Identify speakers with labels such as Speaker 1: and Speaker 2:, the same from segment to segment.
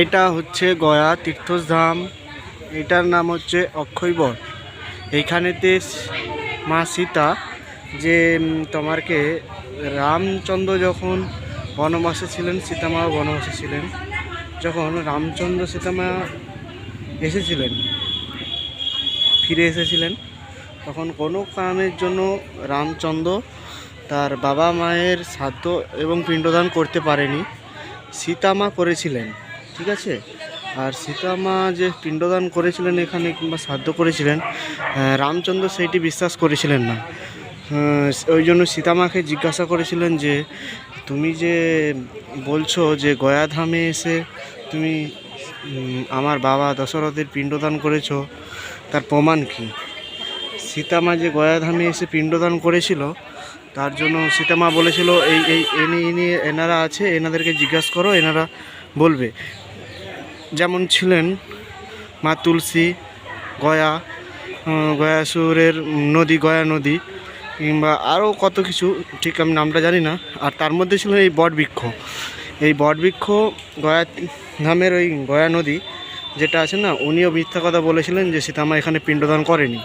Speaker 1: এটা হচ্ছে গয়া তীর্থধাম। এটার নাম হচ্ছে অক্ষয়বট এইখানেতে মা সীতা, যে তোমারকে রামচন্দ্র যখন বনবাসে ছিলেন সীতামাও বনবাসে ছিলেন, যখন রামচন্দ্র সীতামা এসেছিলেন, ফিরে এসেছিলেন, তখন কোনো কারণের জন্য রামচন্দ্র তার বাবা মায়ের শ্রাদ্ধ এবং পিণ্ডদান করতে পারেনি। সীতামা করেছিলেন, ঠিক আছে? আর সীতামা যে পিণ্ডদান করেছিলেন এখানে কিংবা শ্রাদ্ধ করেছিলেন রামচন্দ্র সেইটি বিশ্বাস করেছিলেন না। ওই জন্য সীতামাকে জিজ্ঞাসা করেছিলেন যে, তুমি যে বলছো যে গয়াধামে এসে তুমি আমার বাবা দশরথের পিণ্ডদান করেছ, তার প্রমাণ কী? সীতামা যে গয়াধামে এসে পিণ্ডদান করেছিল তার জন্য সীতামা বলেছিল, এই এই এনে এনে এনারা আছে, এনাদেরকে জিজ্ঞাসা করো, এনারা বলবে। যেমন ছিলেন মা তুলসী, গয়া গয়াসুরের নদী, গয়া নদী, কিংবা আরও কত কিছু, ঠিক আমি নামটা জানি না, আর তার মধ্যে ছিল এই বটবৃক্ষ। এই বটবৃক্ষ গয়া ধামের ওই গয়া নদী, যেটা আছে না, উনিও মিথ্যা কথা বলেছিলেন যে সীতামা এখানে পিণ্ডদান করেনি।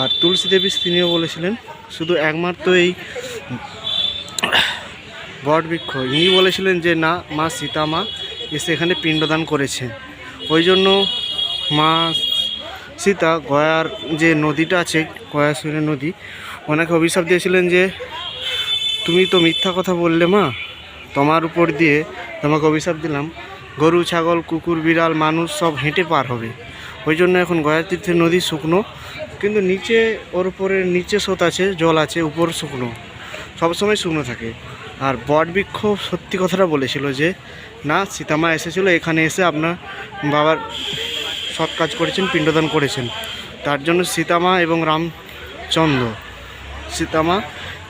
Speaker 1: আর তুলসী দেবী তিনিও বলেছিলেন, শুধু একমাত্র এই বটবৃক্ষ ইনি বলেছিলেন যে না, মা সীতামা এসে এখানে পিণ্ডদান করেছে। ওই জন্য মা সীতা গয়ার যে নদীটা আছে গয়াসুরের নদী, ওনাকে অভিশাপ দিয়েছিলেন যে, তুমি তো মিথ্যা কথা বললে মা, তোমার উপর দিয়ে তোমাকে অভিশাপ দিলাম। গরু, ছাগল, কুকুর, বিড়াল, মানুষ সব হেঁটে পার হবে। ওই জন্য এখন গয়া তীর্থের নদী শুকনো কিন্তু নিচে, ওর উপরে নিচে স্রোত আছে, জল আছে, উপর শুকনো। সবসময় শুকনো থাকে। আর বটবৃক্ষ সত্যি কথাটা বলেছিল যে, না, সীতামা এসেছিল, এখানে এসে আপনার বাবার সৎ কাজ করেছেন, পিণ্ডদান করেছেন। তার জন্য সীতামা এবং রামচন্দ্র। সীতামা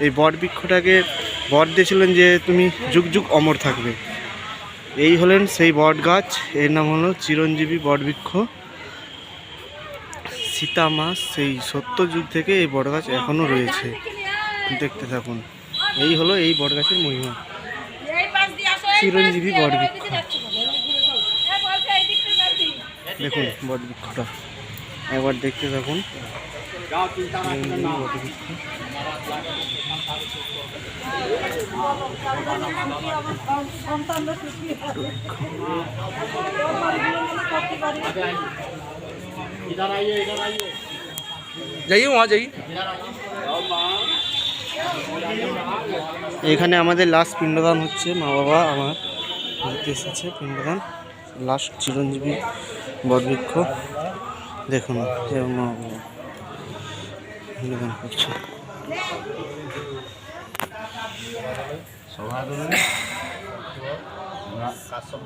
Speaker 1: এই বটবৃক্ষটাকে বট দিয়েছিলেন যে, তুমি যুগ যুগ অমর থাকবে। এই হলেন সেই বট গাছ এর নাম হলো চিরঞ্জীবী বটবৃক্ষ সীতামা সেই সত্য যুগ থেকে এই বটগাছ এখনও রয়েছে। দেখতে থাকুন। এই হলো এই বটগাছের মহিমা। চিরঞ্জীবী বট বৃক্ষ দেখুন বট বৃক্ষটা একবার দেখতে থাকুন।
Speaker 2: যাইয়ে ওয়া যাই
Speaker 1: এখানে আমাদের লাস্ট পিণ্ডদান হচ্ছে মা বাবা আমার ঘুরতে এসেছে পিণ্ডদান। লাস্ট চিরঞ্জীবী বরবৃক্ষ। দেখুন মা বাবা। পিণ্ডদান করছে।
Speaker 3: কাশ্যপ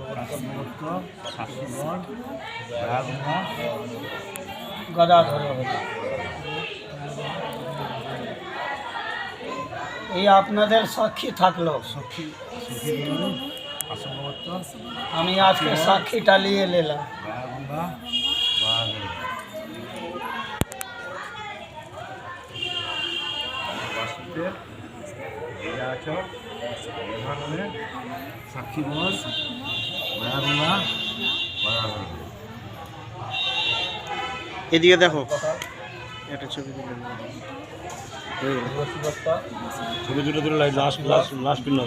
Speaker 3: এই আপনাদের সাক্ষী থাকল। আমি আজকে সাক্ষীটা নিয়ে নিলাম।
Speaker 1: দেখো একটা ছবি তুলে নিই। দেখো। একটা
Speaker 2: ছবি দুটো দুটো লাস্ট লাস্ট লাস্ট পিন দাও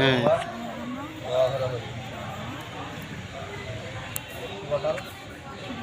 Speaker 1: হ্যাঁ।